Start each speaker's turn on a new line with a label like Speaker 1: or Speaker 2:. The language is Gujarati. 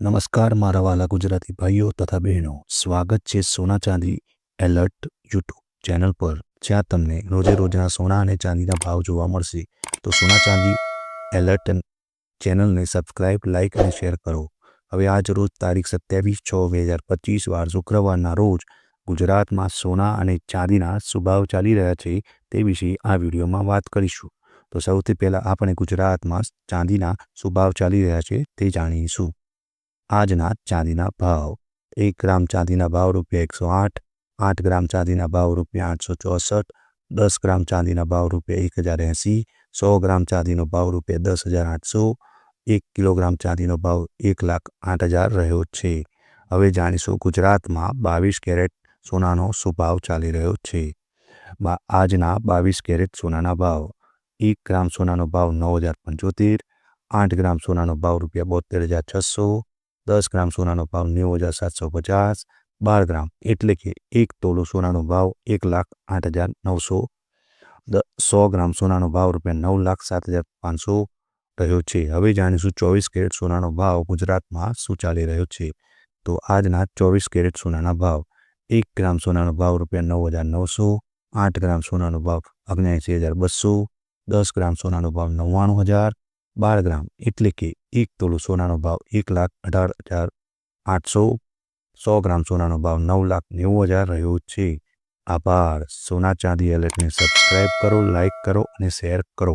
Speaker 1: નમસ્કાર, મારા વાલા ગુજરાતી ભાઈઓ તથા બહેનો. સ્વાગત છે સોના ચાંદી એલર્ટ યુટ્યુબ ચેનલ પર, જ્યાં તમને રોજે રોજના સોના અને ચાંદીના ભાવ જોવા મળશે. તો સોના ચાંદી એલર્ટ ચેનલને સબસ્ક્રાઇબ, લાઇક અને શેર કરો. હવે આજ રોજ તારીખ સત્યાવીસ છ બે હજાર પચીસ વાર શુક્રવારના રોજ ગુજરાતમાં સોના અને ચાંદીના સુભાવ ચાલી રહ્યા છે તે વિશે આ વિડીયોમાં વાત કરીશું. તો સૌથી પહેલાં આપણે ગુજરાતમાં ચાંદીના સુભાવ ચાલી રહ્યા છે તે જાણીશું. આજના ચાંદીના ભાવ એક ગ્રામ ચાંદીના ભાવ રૂપિયા એકસો આઠ આઠ ગ્રામ ચાંદીના ભાવ રૂપિયા આઠસો ચોસઠ દસ ગ્રામ ચાંદીના ભાવ રૂપિયા એક હજાર એંસી સો ગ્રામ ચાંદીનો ભાવ રૂપિયા દસ હજાર આઠસો એક કિલોગ્રામ ચાંદીનો ભાવ એક લાખ આઠ હજાર રહ્યો છે હવે જાણીશું ગુજરાતમાં બાવીસ કેરેટ સોનાનો શું ભાવ ચાલી રહ્યો છે. બા, આજના બાવીસ કેરેટ સોનાના ભાવ. એક ગ્રામ સોનાનો ભાવ નવ હજાર પંચોતેર, આઠ ગ્રામ સોનાનો ભાવ રૂપિયા બોતેર હજાર છસો દસ ગ્રામ સોનાનો ભાવ નેવું હજાર સાતસો પચાસ, બાર ગ્રામ એટલે કે એક તોલો સોનાનો ભાવ એક લાખ આઠ હજાર નવસો. સો ગ્રામ સોનાનો ભાવ રૂપિયા નવ લાખ સાત હજાર પાંચસો રહ્યો છે. હવે જાણીશું ચોવીસ કેરેટ સોનાનો ભાવ ગુજરાતમાં શું ચાલી રહ્યો છે. તો આજના ચોવીસ કેરેટ સોનાના ભાવ, એક ગ્રામ સોનાનો ભાવ રૂપિયા નવ હજાર નવસો, આઠ ગ્રામ સોનાનો ભાવ અગ્યાએંસી હજાર બસો, દસ ગ્રામ સોનાનો ભાવ નવ્વાણું હજાર બાર ગ્રામ એટલે કે એક તોલો સોનાનો ભાવ એક લાખ અઢાર હજાર આઠસો, સો ગ્રામ સોનાનો ભાવ નવ લાખ નેવું હજાર રહ્યો છે. આભાર. સોના ચાંદી એલર્ટને સબસ્ક્રાઈબ કરો, લાઇક કરો અને શેર કરો.